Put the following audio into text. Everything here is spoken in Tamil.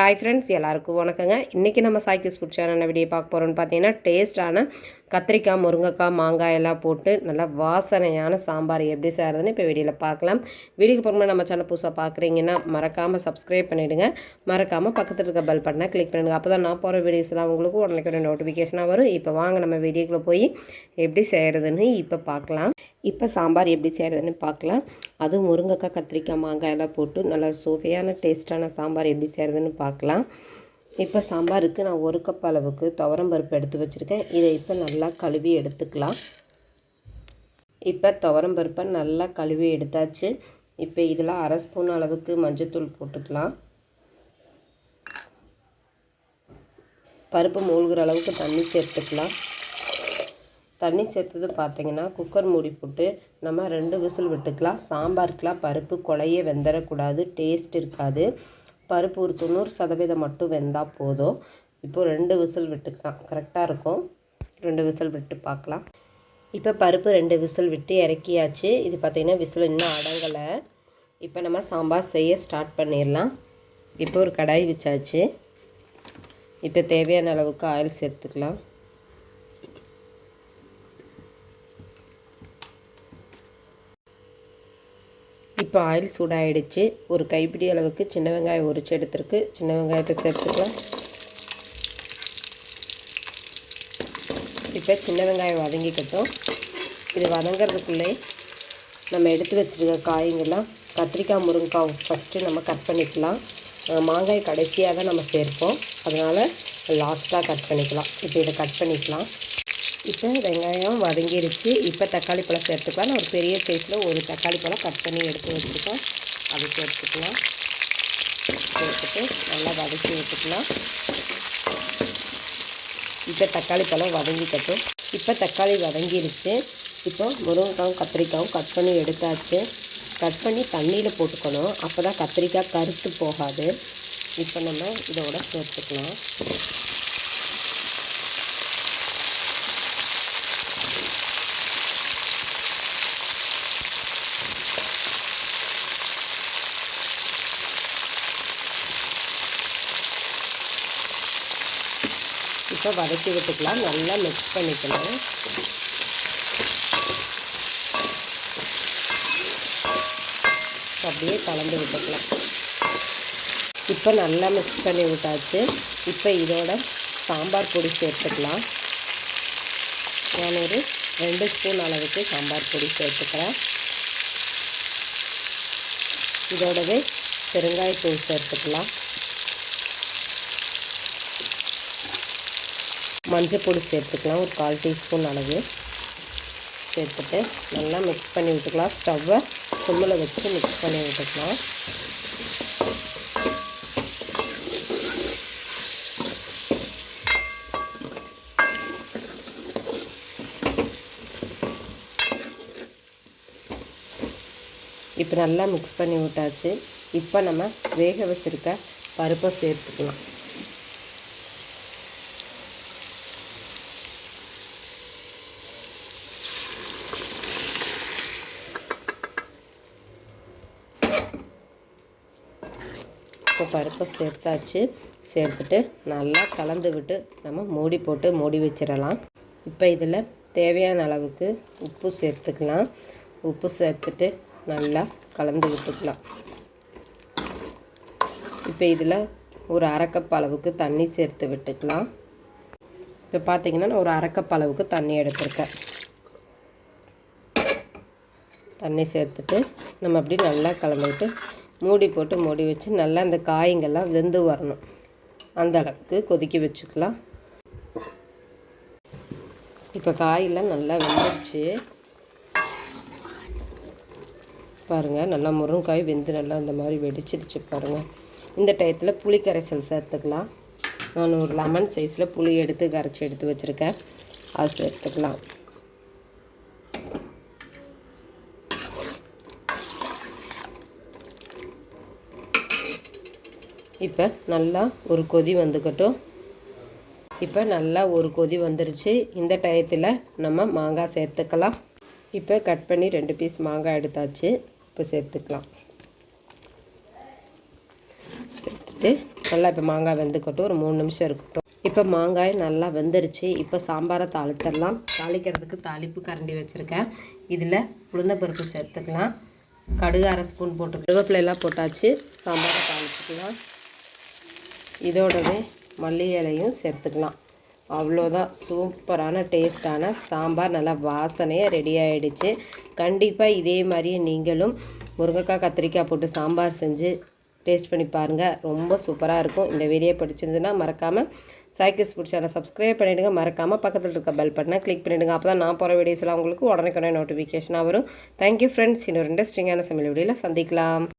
ஹாய் ஃப்ரெண்ட்ஸ் எல்லாருக்கும் வணக்கங்க. இன்றைக்கி நம்ம சாய்க்கிஸ் ஃபுட் சேனல் வீடியோ பார்க்க போகிறோம்னு பார்த்தீங்கன்னா டேஸ்ட்டான கத்திரிக்காய் முருங்கைக்காய் மாங்காய் எல்லாம் போட்டு நல்லா வாசனையான சாம்பார் எப்படி செய்கிறதுன்னு இப்போ வீடியோவில் பார்க்கலாம் வீடியோக்கு போகிறோம்னா நம்ம சேனல் புதுசாக பார்க்குறீங்கன்னா மறக்காமல் சப்ஸ்கிரைப் பண்ணிவிடுங்க மறக்காமல் பக்கத்தில் இருக்க பெல் பட்டனை கிளிக் பண்ணிடுங்க அப்போ தான் நான் போகிற வீடியோஸ்லாம் உங்களுக்கு உடனே நோட்டிஃபிகேஷனாக வரும். இப்போ வாங்க நம்ம வீடியோக்குள்ளே போய் எப்படி செய்கிறதுன்னு இப்போ பார்க்கலாம் இப்போ சாம்பார் எப்படி செய்கிறதுன்னு பார்க்கலாம் அதுவும் முருங்கைக்காய் கத்திரிக்காய் மாங்காய் எல்லாம் போட்டு நல்லா சுவையான டேஸ்ட்டான சாம்பார் எப்படி செய்கிறதுன்னு பார்க்கலாம் இப்போ சாம்பாருக்கு நான் ஒரு கப் அளவுக்கு துவரம் பருப்பு எடுத்து வச்சுருக்கேன். இதை இப்போ நல்லா கழுவி எடுத்துக்கலாம். இப்போ துவரம் பருப்பை நல்லா கழுவி எடுத்தாச்சு. இப்போ இதில் அரை ஸ்பூன் அளவுக்கு மஞ்சத்தூள் போட்டுக்கலாம். பருப்பு மூழ்கிற அளவுக்கு தண்ணி சேர்த்துக்கலாம். தண்ணி சேர்த்தது பார்த்தீங்கன்னா குக்கர் மூடி போட்டு நம்ம ரெண்டு விசில் விட்டுக்கலாம். சாம்பாருக்கெலாம் பருப்பு குழைய வெந்துடக்கூடாது டேஸ்ட் இருக்காது. பருப்பு ஒரு தொண்ணூறு சதவீதம் மட்டும் வெந்தால் போதும். இப்போது ரெண்டு விசில் விட்டுக்கலாம். கரெக்டாக இருக்கும். ரெண்டு விசில் விட்டு பார்க்கலாம். இப்போ பருப்பு ரெண்டு விசில் விட்டு இறக்கியாச்சு. இது பார்த்திங்கன்னா விசில் இன்னும் அடங்கலை. இப்போ நம்ம சாம்பார் செய்ய ஸ்டார்ட் பண்ணிடலாம். இப்போ ஒரு கடாய் வச்சாச்சு. இப்போ தேவையான அளவுக்கு ஆயில் சேர்த்துக்கலாம். இப்போ ஆயில் சூடாகிடுச்சு ஒரு கைப்பிடி அளவுக்கு சின்ன வெங்காயம் உரிச்சு எடுத்துருக்கு. சின்ன வெங்காயத்தை சேர்த்துக்கலாம். இப்போ சின்ன வெங்காயம் வதங்கிக்கட்டும். இது வதங்கிறதுக்குள்ளே நம்ம எடுத்து வச்சுருக்க காய்ங்கெல்லாம் கத்திரிக்காய் முருங்கைக்காய் ஃபஸ்ட்டு நம்ம கட் பண்ணிக்கலாம். மாங்காய் கடைசியாக தான் நம்ம சேர்ப்போம். அதனால் லாஸ்ட்டாக கட் பண்ணிக்கலாம். இப்போ இதை கட் பண்ணிக்கலாம். இப்போ வெங்காயம் வதங்கிருச்சு. இப்போ தக்காளி பழம் சேர்த்துக்கலாம். நான் ஒரு பெரிய சைஸில் ஒரு தக்காளி பழம் கட் பண்ணி எடுத்து வச்சுருக்கேன். அது சேர்த்துக்கலாம். சேர்த்துட்டு நல்லா வதக்கி விட்டுக்கலாம் இப்போ தக்காளி பழம் வதங்கிக்கட்டும். இப்போ தக்காளி வதங்கிடுச்சு இப்போ முருங்கைக்காவும் கத்திரிக்காயும் கட் பண்ணி எடுத்தாச்சு. கட் பண்ணி தண்ணியில் போட்டுக்கணும். அப்போ தான் கத்திரிக்காய் கருத்து போகாது. இப்போ நம்ம இதோட சேர்த்துக்கலாம். இப்போ வதக்கி விட்டுக்கலாம். நல்லா மிக்ஸ் பண்ணிக்கலாம் அப்படியே கலந்து விட்டுக்கலாம். இப்போ நல்லா மிக்ஸ் பண்ணி விட்டாச்சு. இப்போ இதோட சாம்பார் பொடி சேர்த்துக்கலாம். நான் ஒரு ரெண்டு ஸ்பூன் அளவுக்கு சாம்பார் பொடி சேர்த்துக்கிறேன். இதோடவே பெருங்காயத்தூள் சேர்த்துக்கலாம். மஞ்சள் பொடி சேர்த்துக்கலாம். ஒரு கால் டீஸ்பூன் அளவு சேர்த்துட்டு நல்லா மிக்ஸ் பண்ணி விட்டுக்கலாம். ஸ்டவ்வை சிம்மில் வச்சு மிக்ஸ் பண்ணி விட்டுக்கலாம். இப்போ நல்லா மிக்ஸ் பண்ணி விட்டாச்சு. இப்போ நம்ம வேக வச்சுருக்க பருப்பை சேர்த்துக்கலாம். பருப்பை சேர்த்தாச்சு. சேர்த்துட்டு நல்லா கலந்து விட்டு நம்ம மூடி போட்டு மூடி வச்சிடலாம். இப்போ இதில் தேவையான அளவுக்கு உப்பு சேர்த்துக்கலாம். உப்பு சேர்த்துட்டு நல்லா கலந்து விட்டுக்கலாம். இப்போ இதில் ஒரு அரைக்கப் அளவுக்கு தண்ணி சேர்த்து விட்டுக்கலாம். இப்போ பார்த்தீங்கன்னா நான் ஒரு அரைக்கப் அளவுக்கு தண்ணி எடுத்திருக்கேன். தண்ணி சேர்த்துட்டு நம்ம அப்படி நல்லா கலந்துட்டு மூடி போட்டு மூடி வச்சு நல்லா அந்த காய்ங்கெல்லாம் வெந்து வரணும். அந்த அளவுக்கு கொதிக்க வச்சுக்கலாம். இப்போ காயெல்லாம் நல்லா வெந்துடுச்சு பாருங்கள் நல்லா முருங்காய் வெந்து நல்லா அந்த மாதிரி வெடிச்சிருச்சு பாருங்கள் இந்த டயத்தில் புளி கரைசல் சேர்த்துக்கலாம். நான் ஒரு லெமன் சைஸில் புளி எடுத்து கரைச்சி எடுத்து வச்சுருக்கேன். அது சேர்த்துக்கலாம். இப்போ நல்லா ஒரு கொதி வந்துக்கட்டும். இப்போ நல்லா ஒரு கொதி வந்துருச்சு. இந்த டயத்தில் நம்ம மாங்காய் சேர்த்துக்கலாம். இப்போ கட் பண்ணி ரெண்டு பீஸ் மாங்காய் எடுத்தாச்சு. இப்போ சேர்த்துக்கலாம். சேர்த்துட்டு நல்லா இப்போ மாங்காய் வெந்துக்கட்டும். ஒரு மூணு நிமிஷம் இருக்கட்டும். இப்போ மாங்காய் நல்லா வெந்துருச்சு. இப்போ சாம்பாரை தாளிச்சிடலாம். தாளிக்கிறதுக்கு தாளிப்பு கரண்டி வச்சுருக்கேன். இதில் உளுந்தப்பருப்பு சேர்த்துக்கலாம். கடுகு அரை ஸ்பூன் போட்டு கருவேப்பிலையெல்லாம் போட்டாச்சு. சாம்பாரை தாளிச்சிக்கலாம். இதோடவே மல்லி இலையும் சேர்த்துக்கலாம். அவ்வளோதான். சூப்பரான டேஸ்டான சாம்பார். நல்லா வாசனையாக ரெடி ஆகிடுச்சு கண்டிப்பாக இதே மாதிரியே நீங்களும் முருங்கைக்காய் கத்திரிக்காய் போட்டு சாம்பார் செஞ்சு டேஸ்ட் பண்ணி பாருங்கள் ரொம்ப சூப்பராக இருக்கும். இந்த வீடியோ பிடிச்சிருந்துன்னா மறக்காமல் சாய்க்கிஸ் ஃபுட் சேனல் சப்ஸ்கிரைப் பண்ணிவிடுங்க மறக்காமல் பக்கத்தில் இருக்க பெல் பட்டனை கிளிக் பண்ணிவிடுங்க அப்போ தான் நான் போகிற வீடியோஸ்லாம் உங்களுக்கு உடனே நோட்டிஃபிகேஷனாக வரும். தேங்க்யூ ஃப்ரெண்ட்ஸ் இன்னொரு இன்ட்ரெஸ்டிங்கான சமையல் வீடியோவில் சந்திக்கலாம்.